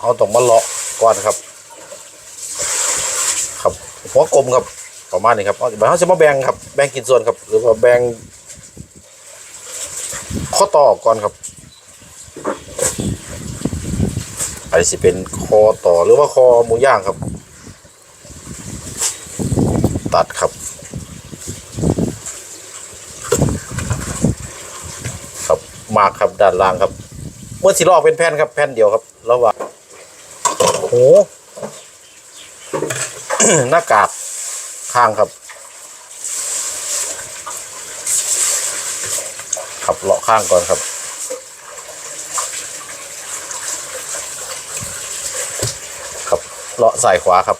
เอาต้องมาเลาะก่อนครับ ครับหัวกลมครับประมาณนี้ครับเอาเดี๋ยวเขาจะมาแบ่งครับแบ่งกินส่วนครับ หรือว่าแบ่งข้อต่อก่อนครับอันนี้สิเป็นคอต่อหรือว่าคอหมูย่างครับ ตัดครับ ครับมาครับด้านล่างครับ เมื่อสิลอกเป็นแผ่นครับแผ่นเดียวครับระหว่าง โอ้หน้ากากข้างครับขับเลาะข้างก่อนครับครับเลาะใส่ขวาครับ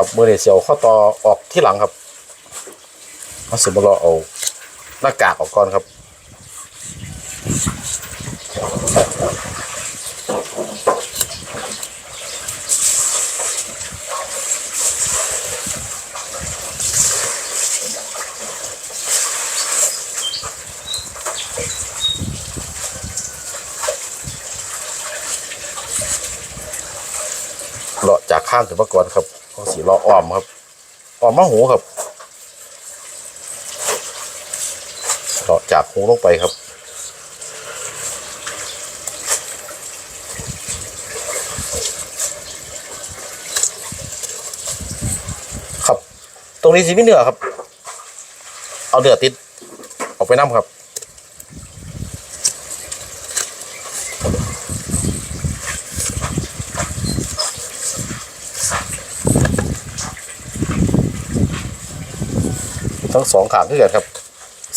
ครับมือเนี่ยเสียวข้อต่อออกที่หลังครับเอาสิบรอเอาหน้ากากออกก่อนครับเลาะจากข้างถึงมาก่อนครับ เอาสีเลาะอ้อมครับอ้อมมะหูครับเลาะจากหูลงไปครับครับตรงนี้สีไม่เหนือครับ เอาเดือดติด ออกไปน้ำครับ ทั้งสองขางขึ้นกันครับ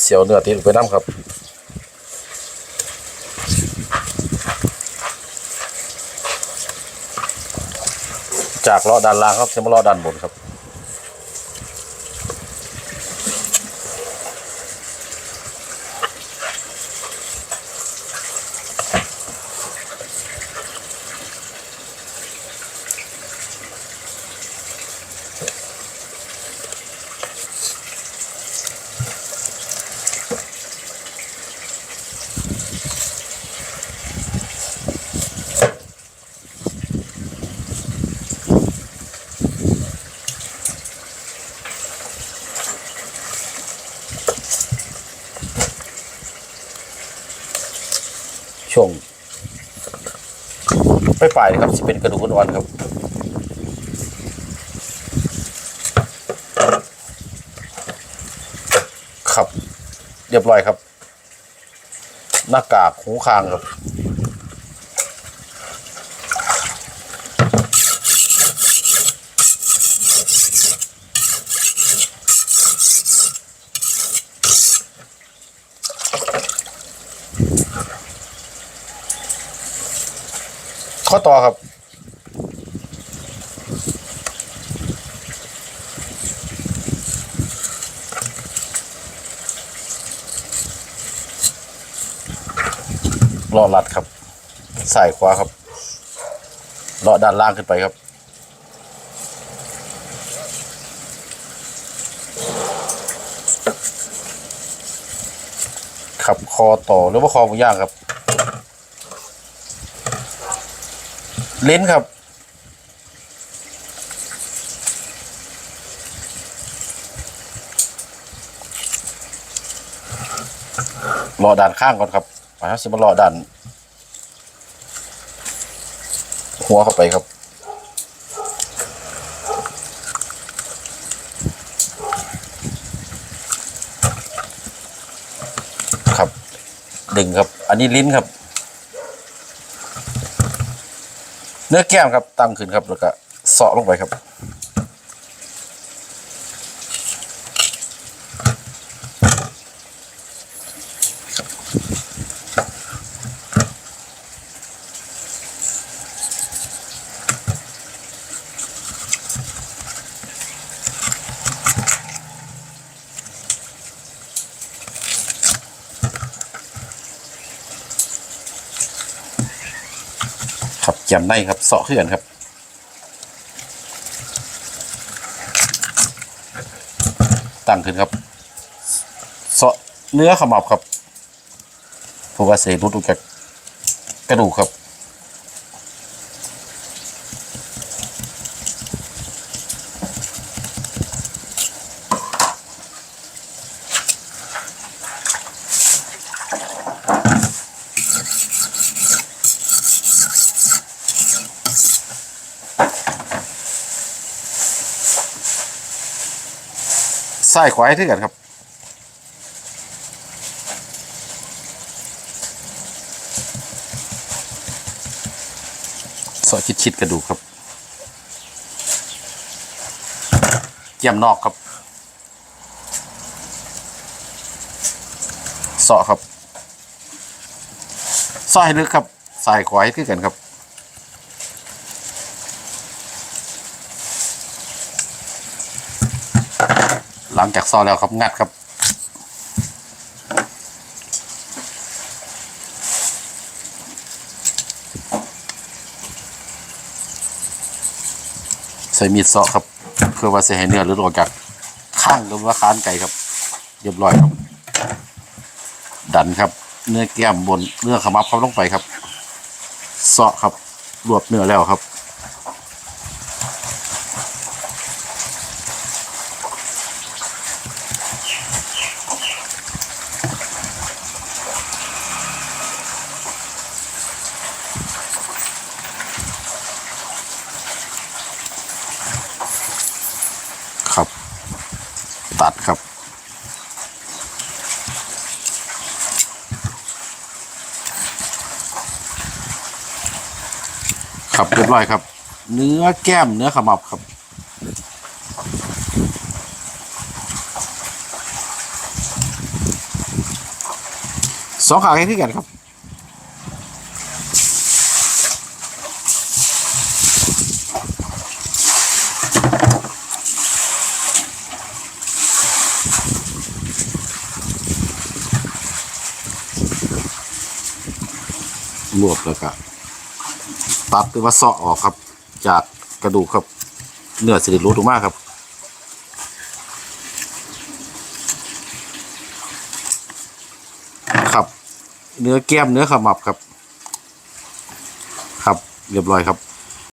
เสียวเนื้อติดลงไปน้ำครับจากล้อด้านล่างครับจะมาล้อด้านบนครับ ช่วงไปปลายนะครับจะเป็นกระดูกอ่อนๆครับครับ เรียบร้อยครับ หน้ากากหูคางครับ ข้อต่อครับ รอลัดครับสายขวาครับเลาะด้านล่างขึ้นไปครับ ขับคอต่อหรือว่าคอหมูย่างครับ ลิ้นครับรอด่านข้างก่อนครับไปครับสิมารอด่าน หัวเข้าไปครับ ครับ ดึงครับ อันนี้ลิ้นครับ เนื้อแก้มครับตั้งขึ้นครับแล้วก็เสาะลงไปครับ ขียมในครับเสาะเขื่อนครับตั้งขึ้นครับเสาะเนื้อขมับครับเพราะว่าเศษรุดออกจากกระดูกครับ ใส่ขวาให้ถึงกันครับสอดชิดๆกระดูกครับเกี่ยมนอกครับเสาะครับซอยลึกครับใส่ขวาให้ขึ้นกันครับ หลังจากซอแล้วครับงัดครับใส่มีดเสาะครับ เพื่อว่าจะให้เนื้อหลุดออกจากข้างหรือว่าคานไก่ครับเรียบร้อยครับ ดันครับ เนื้อแก้มบนเนื้อขมับเข้าลงไปครับเสาะครับรวบเนื้อแล้วครับ ตัดครับ ครับเรียบร้อยครับ เนื้อแก้มเนื้อขมับครับสองขาให้ที่กันครับ รวบแล้วก็ตัดหรือว่าเสาะออกครับ จากกระดูกครับเนื้อสิริรู้ถูกมากครับครับ เนื้อแก้มเนื้อขมับครับ ครับเรียบร้อยครับ